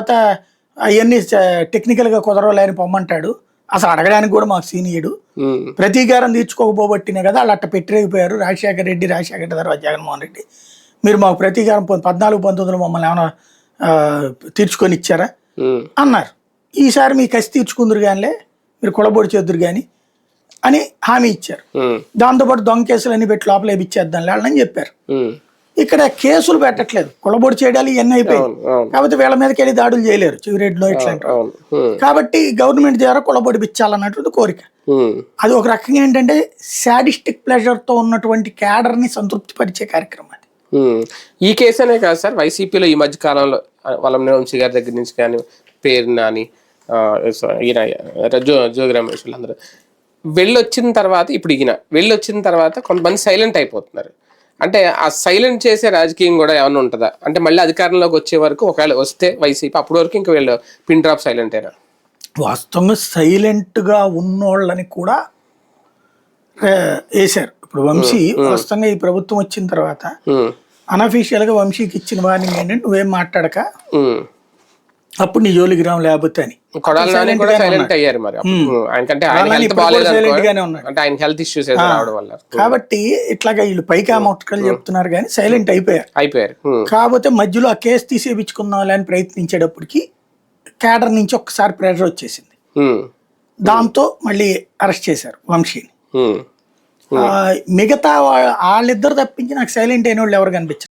తర్వాత అవన్నీ టెక్నికల్గా కుదరలేని పొమ్మంటాడు. అసలు అడగడానికి కూడా మాకు సీనియడు ప్రతీకారం తీర్చుకోకపోబట్టినే కదా వాళ్ళు అట్ట పెట్టిరేగిపోయారు రాజశేఖర రెడ్డి రాజశేఖర రెడ్డి తర్వాత జగన్మోహన్ రెడ్డి. మీరు మాకు ప్రతీకారం పద్నాలుగు పంతొమ్మిదిలో మమ్మల్ని ఏమైనా తీర్చుకొని ఇచ్చారా? అన్నారు. ఈసారి మీ కసి తీర్చుకుందరు కానిలే మీరు కులబొడి చేద్దరు కానీ అని హామీ ఇచ్చారు. దాంతోపాటు దొంగ కేసులు అన్ని పెట్టి లోపల ఇచ్చేద్దాం వాళ్ళని చెప్పారు. ఇక్కడ కేసులు పెట్టట్లేదు. కులబొడి చేయడాలు ఇవన్నీ అయిపోయాయి. కాబట్టి వీళ్ళ మీదకి వెళ్ళి దాడులు చేయలేరు. చివరెడ్డిలో ఇట్లాంటి కాబట్టి గవర్నమెంట్ ద్వారా కులబొడిపించాలన్నటువంటి కోరిక. ఉమ్, అది ఒక రకంగా ఏంటంటే సాడిస్టిక్ ప్లెజర్తో ఉన్నటువంటి క్యాడర్ని సంతృప్తి పరిచే కార్యక్రమం అది. ఈ కేసు అనే కాదు సార్ వైసీపీలో ఈ మధ్య కాలంలో వలంనే వంశీ గారి దగ్గర నుంచి కానీ పేరు నాని ఈయన జో జోగి రమేష్ వీళ్ళందరూ. వెళ్ళొచ్చిన తర్వాత ఇప్పుడు ఈయన వెళ్ళొచ్చిన తర్వాత కొంతమంది సైలెంట్ అయిపోతున్నారు. అంటే ఆ సైలెంట్ చేసే రాజకీయం కూడా ఏమైనా ఉంటుందా? అంటే మళ్ళీ అధికారంలోకి వచ్చే వరకు ఒకవేళ వస్తే వైసీపీ అప్పటి వరకు ఇంకా వీళ్ళు పిన్ డ్రాప్ సైలెంట్ అయినా వాస్తవంగా సైలెంట్గా ఉన్నోళ్ళని కూడా వేశారు ఇప్పుడు వంశీ వాస్తవంగా ఈ ప్రభుత్వం వచ్చిన తర్వాత అనఫీషియల్గా వంశీకి ఇచ్చిన వార్నింగ్ ఏంటంటే నువ్వేం మాట్లాడక అప్పుడు నీ జోలికి రాం లేకపోతే అని. సైలెంట్ అయ్యారు మరి అప్పుడు. ఆయనకంటే ఆయన కొడాలి హెల్త్ బాగాలేదు. అంటే ఆయన ఇష్యూస్ ఏదో రావడం వల్ల. కాబట్టి ఇట్లాగా వీళ్ళు పైకి ఆ మొట్టకలు చెప్తున్నారు కానీ సైలెంట్ అయిపోయారు. అయిపోయారు. కాకపోతే మధ్యలో ఆ కేసు తీసేపించుకుందాం అని ప్రయత్నించేటప్పటికి క్యాడర్ నుంచి ఒక్కసారి ప్రెషర్ వచ్చేసింది. దాంతో మళ్ళీ అరెస్ట్ చేశారు వంశీని. మిగతా వాళ్ళిద్దరు తప్పించి నాకు సైలెంట్ అయిన వాళ్ళు ఎవరు కనిపించారు